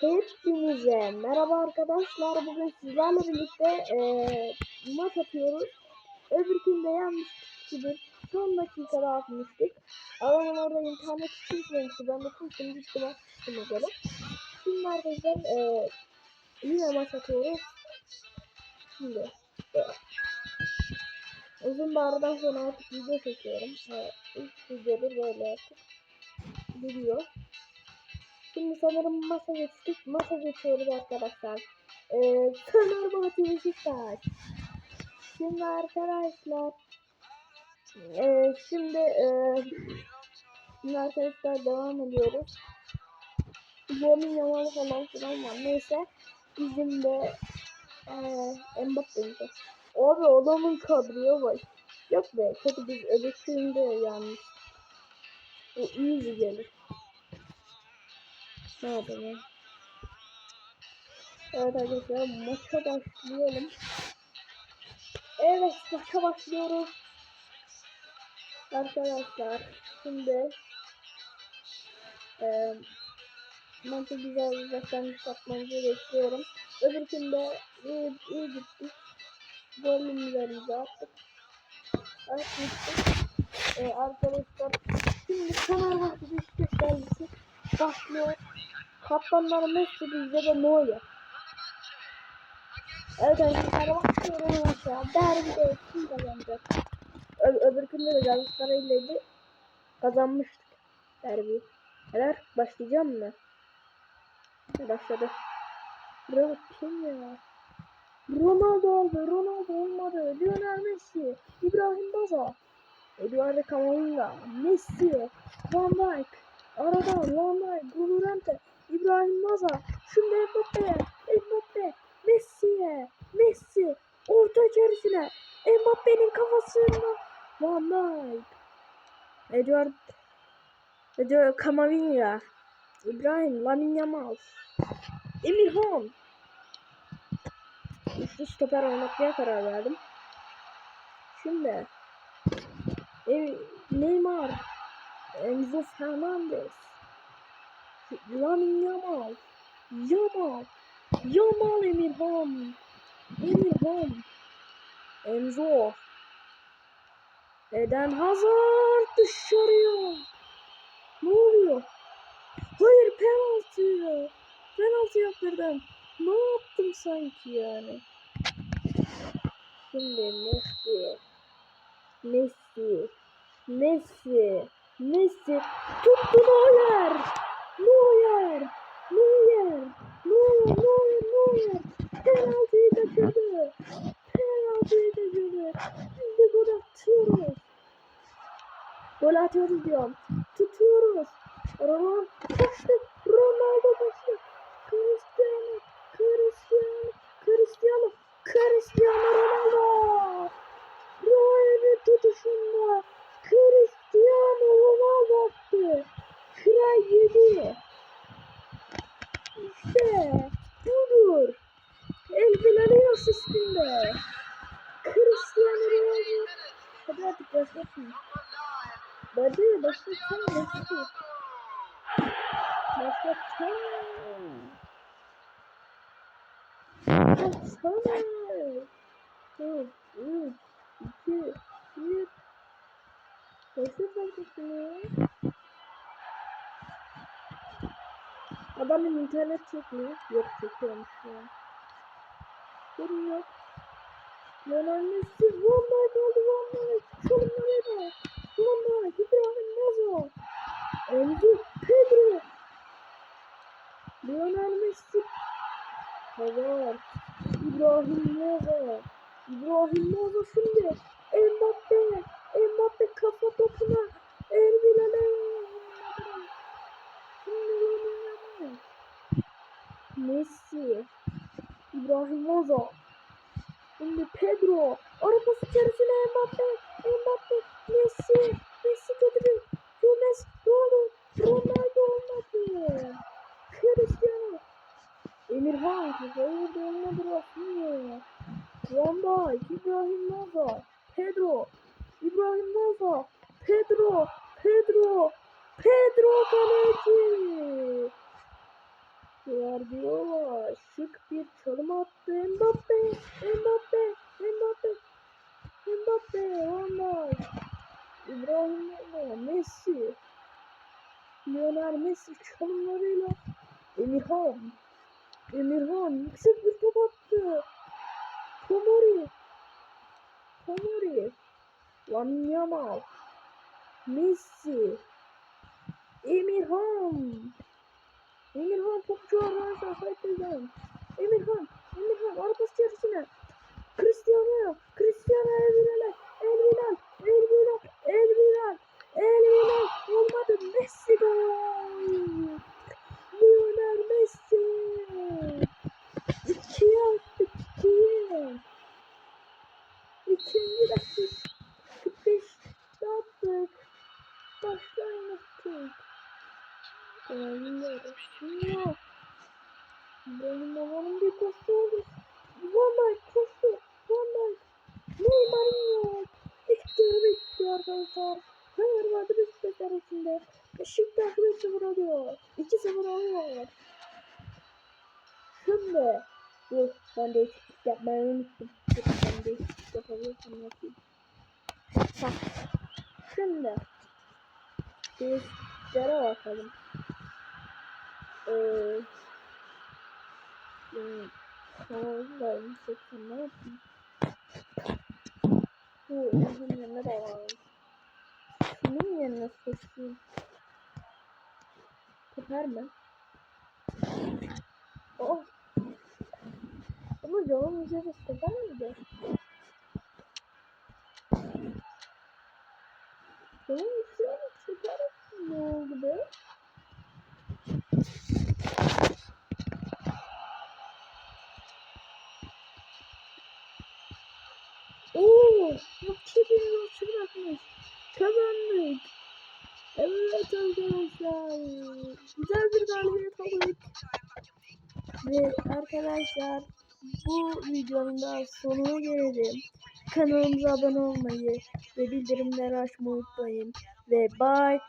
Hepinize merhaba arkadaşlar. Bugün sizlerle birlikte eee maç atıyoruz. Öbürkünde yanlışlık gibi son dakikada atmıştık. Adamın orada internet çıkmamıştı. Ben de kustum gittim o göre. Şimdi arkadaşlar eee yine maç atıyoruz. Şimdi evet. Uzun bir sonra artık video çekiyorum. Evet, ilk videoda böyle artık. Gidiyor. Şimdi sanırım masa geçtik. Masa geçiyoruz arkadaşlar. Ee, Fenerbahçe Beşiktaş. Şimdi arkadaşlar. Ee, şimdi ee, şimdi arkadaşlar devam ediyoruz. Yemin yalan falan filan var. Neyse. Bizim de ee, Mbappe'miz var. Abi adamın kadroya bak. Yok be kötü biz öbürsünde yanlış. O easy gelir. Ne yapalım? Evet arkadaşlar maça başlayalım. Evet maça başlıyoruz. Arkadaşlar şimdi e, maçı güzel bir başlangıç bekliyorum. Öbürkünde iyi, iyi gittik. Golümüzlerimizi attık. Atmıştık. E, arkadaşlar şimdi Fenerbahçe Beşiktaş derbisi başlıyor. Kaptanlar Messi bizde de Neuer. Evet arkadaşlar bakıyorum aşağı. Derbide kim kazanacak? Ö öbürkünde de Galatasaray'laydı. Kazanmıştık derbiyi. Neler başlayacağım mı? Başladı. Bravo kim ya? Ronaldo oldu. Ronaldo olmadı. Lionel Messi. İbrahim Baza. Eduardo Camavinga. Messi. Van Dijk. Aradan Van Dijk. Gulurante. İbrahim Maza. Şimdi Mbappe'ye. Mbappe. Messi'ye. Messi. Orta içerisine. Mbappe'nin kafasına. Van Dijk. Eduard. Eduard Camavinga. İbrahim. Lamine Yamal. Emirhan. Üçlü stoper oynatmaya karar verdim. Şimdi. Neymar. Enzo Fernandez. Lamin Yamal. Yamal. Yamal Emirhan. Emirhan. Enzo. Eden Hazard dışarıya. Ne oluyor? Hayır penaltı. Penaltı yaptırdım. Ne yaptım sanki yani? Şimdi Messi. Messi. Messi. Messi. Tuttu Neuer. Neuer. Neuer. Neuer. Neuer. Neuer. Penaltıyı kaçırdı. Penaltıyı kaçırdı. De gol atıyoruz. Gol atıyoruz diyorum. Tutuyoruz. Ronaldo kaçtı. Ronaldo kaçtı. Cristiano. Cristiano. Cristiano. Cristiano Ronaldo. Neuer'in tutuşunda Cristiano Ronaldo attı. Kral yedi. Budur. El Bilal'in asistinde. Cristiano Ronaldo. Hadi artık başlasın. Hadi başlasın. Başlasın. Başlasın. Başlasın. Dört, üç, iki, bir. Nasıl farkındasın Adamın internet çekmiyor. Yok çekiyormuş an. Sorun yok. Lionel Messi Van Dijk aldı Van Dijk. Sorunları da. Van Dijk, İbrahim Mazo. Enzo Pedro. Lionel Messi. Hazard. İbrahim Mazo. İbrahim Mazo şimdi. Mbappe. Mbappe kafa topuna. Erbil'e. Şimdi Lamine Messi. Mazo. Şimdi Pedro. Arabası içerisine Mbappe. Mbappe. Messi. Messi götürüyor. Gomez. Ronaldo. Ronaldo olmadı. Cristiano. Emirhan. Vurdu. Olmadı. Rafinha. Van Dijk. İbrahim Mazo. Pedro. İbrahim Mazo. Pedro. Pedro. Pedro kaleci. Guardiola şık bir çalım attı. Mbappe, Mbappe, Mbappe, Mbappe, Ronaldo, İbrahim Messi, Lionel Messi çalımlarıyla Emirhan, Emirhan yüksek bir top attı. Tomori, Tomori, Yamal, Messi, Emirhan. Emirhan topçu arkadaşlar sahipleyen. Emirhan, Emirhan arpası içerisine. Cristiano, Cristiano El Bilal, El Bilal, El Bilal, El Bilal, El Bilal olmadı. Messi gol. Lionel Messi. İkiye attık, ikiye. İkinci dakika. 45 attık. Başlayın attık. Benim yok. Benim babanın bir. Van Dijk kostu. Van Dijk. Neymar'ın yok. Yarı bitti arkadaşlar. Fenerbahçe Beşiktaş arasında. Beşiktaş 1-0 alıyor. 2-0 alıyor. Şimdi. Dur ben değişiklik yapmayı unuttum. Dur ben değişiklik yapabilirsem yapayım. Bak. Şimdi. Değişikliklere bakalım. Eee yani kanalda seçim ne yapayım? Bu uzun yerine de var. Şunun yerine seçeyim. Teper mi? Oh. Canım üzeri teper miydi? Canım üzeri teper ne oldu be? Oo, rakibi yolcu bırakmış. Kazandık. Evet arkadaşlar. Güzel bir galibiyet aldık. Ve arkadaşlar bu videonun da sonuna gelelim. Kanalımıza abone olmayı ve bildirimleri açmayı unutmayın. Ve bye